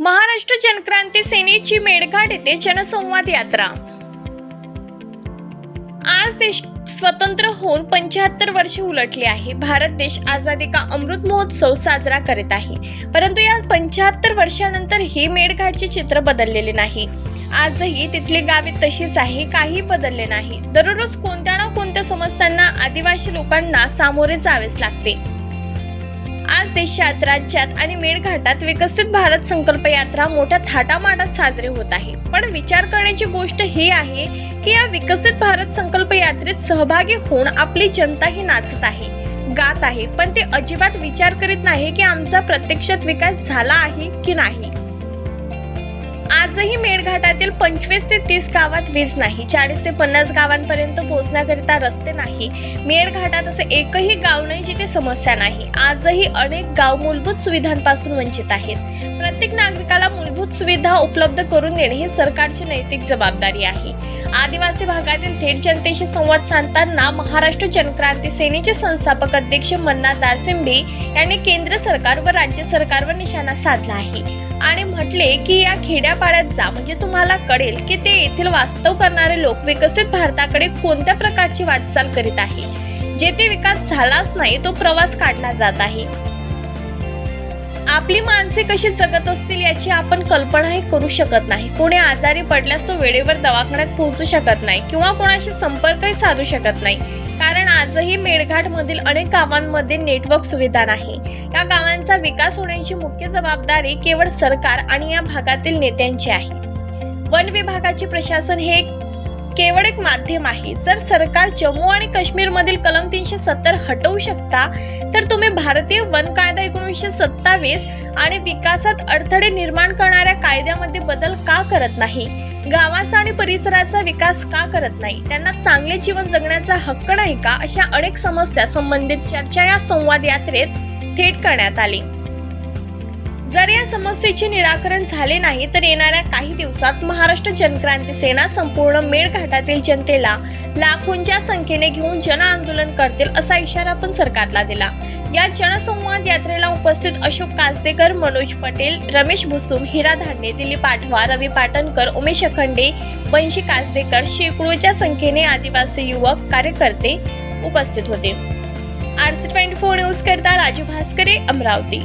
महाराष्ट्र जनक्रांती सेनेची मेळघाट येथे जनसंवाद यात्रा. आज देश स्वतंत्र होऊन पंच्याहत्तर वर्षे उलटले आहे. भारत देश आझादी का अमृत महोत्सव साजरा करीत आहे. परंतु या पंच्याहत्तर वर्षानंतर ही मेळघाटचे चित्र बदललेले नाही. आजही तिथली गावे तशीच आहे काही बदलले नाही. दररोज कोणत्या ना कोणत्या समस्यांना आदिवासी लोकांना सामोरे जावेच लागते. देशात राज्यात आणि मेळघाटात विकसित भारत संकल्प यात्रा मोठ्या थाटामाटात साजरी होत आहे. पण विचार करण्याची गोष्ट ही आहे की या विकसित भारत संकल्प यात्रेत सहभागी होऊन आपली जनता ही नाचत आहे गात आहे. पण ते अजिबात विचार करीत नाही की आमचा प्रत्यक्षात विकास झाला आहे की नाही. आजही मेळघाटातील पंचवीस ते तीस गावात वीज नाही. चाळीस ते पन्नास गावांपर्यंत पोहोचण्याकरिता रस्ते नाही. मेळघाटात असे एकही गाव नाही जिथे समस्या नाही. आजही अनेक गाव मूलभूत सुविधांपासून वंचित आहेत. प्रत्येक नागरिकाला मूलभूत सुविधा उपलब्ध करून देणे ही सरकारची नैतिक जबाबदारी आहे. आदिवासी भागातील थेट जनतेशी संवाद साधताना महाराष्ट्र जनक्रांती सेनेचे संस्थापक अध्यक्ष मन्ना दारसिंबे यांनी केंद्र सरकार व राज्य सरकारवर निशाणा साधला आहे. आणि म्हटले की या खेड्यापाड्यात जा. म्हणजे तुम्हाला कळेल की ते येथील वास्तव करणारे लोक विकसित भारताकडे कोणत्या प्रकारची वाटचाल करीत आहे. जेथे विकास झालाच नाही तो प्रवास काढला जात आहे. आपली माणसे कशी जगत असतील याची आपण कल्पनाही करू शकत नाही. कोणी आजारी पडल्यास तो वेळेवर दवाखान्यात पोहोचू शकत नाही किंवा कोणाशी संपर्कही साधू शकत नाही. कारण आजही मेळघाट मधील अनेक गावांमध्ये नेटवर्क सुविधा नाही. या गावांचा विकास होण्याची मुख्य जबाबदारी केवळ सरकार आणि या भागातील नेत्यांची आहे. वन विभागाचे प्रशासन हे केवळ एक माध्यम आहे. जर सरकार जम्मू आणि काश्मीर मधील कलम तीनशे सत्तर हटवू शकता तर तुम्ही भारतीय वन कायदा एकोणीसशे सत्तावीस आणि विकासात अडथळे निर्माण करणाऱ्या कायद्यामध्ये बदल का करत नाही? गावाचा आणि परिसराचा विकास का करत नाही? त्यांना चांगले जीवन जगण्याचा हक्क नाही का? अशा अनेक समस्या संबंधित चर्चा या संवाद यात्रेत थेट करण्यात आली. जर या समस्येचे निराकरण झाले नाही तर येणाऱ्या काही दिवसात महाराष्ट्र जनक्रांती सेना संपूर्ण मेळघाटातील जनतेला लाखोंच्या संख्येने घेऊन जन आंदोलन करतील असा इशारा पण सरकारला दिला. या जनसंवाद यात्रेला उपस्थित अशोक कासदेकर मनोज पटेल रमेश भुसुम हिरा धांडे दिलीप पाठवा रवी पाटणकर उमेश अखंडे वंशी कासदेकर शेकडोच्या संख्येने आदिवासी युवक कार्यकर्ते उपस्थित होते. आरसी ट्वेंटी फोर न्यूज करता राजू भास्करे अमरावती.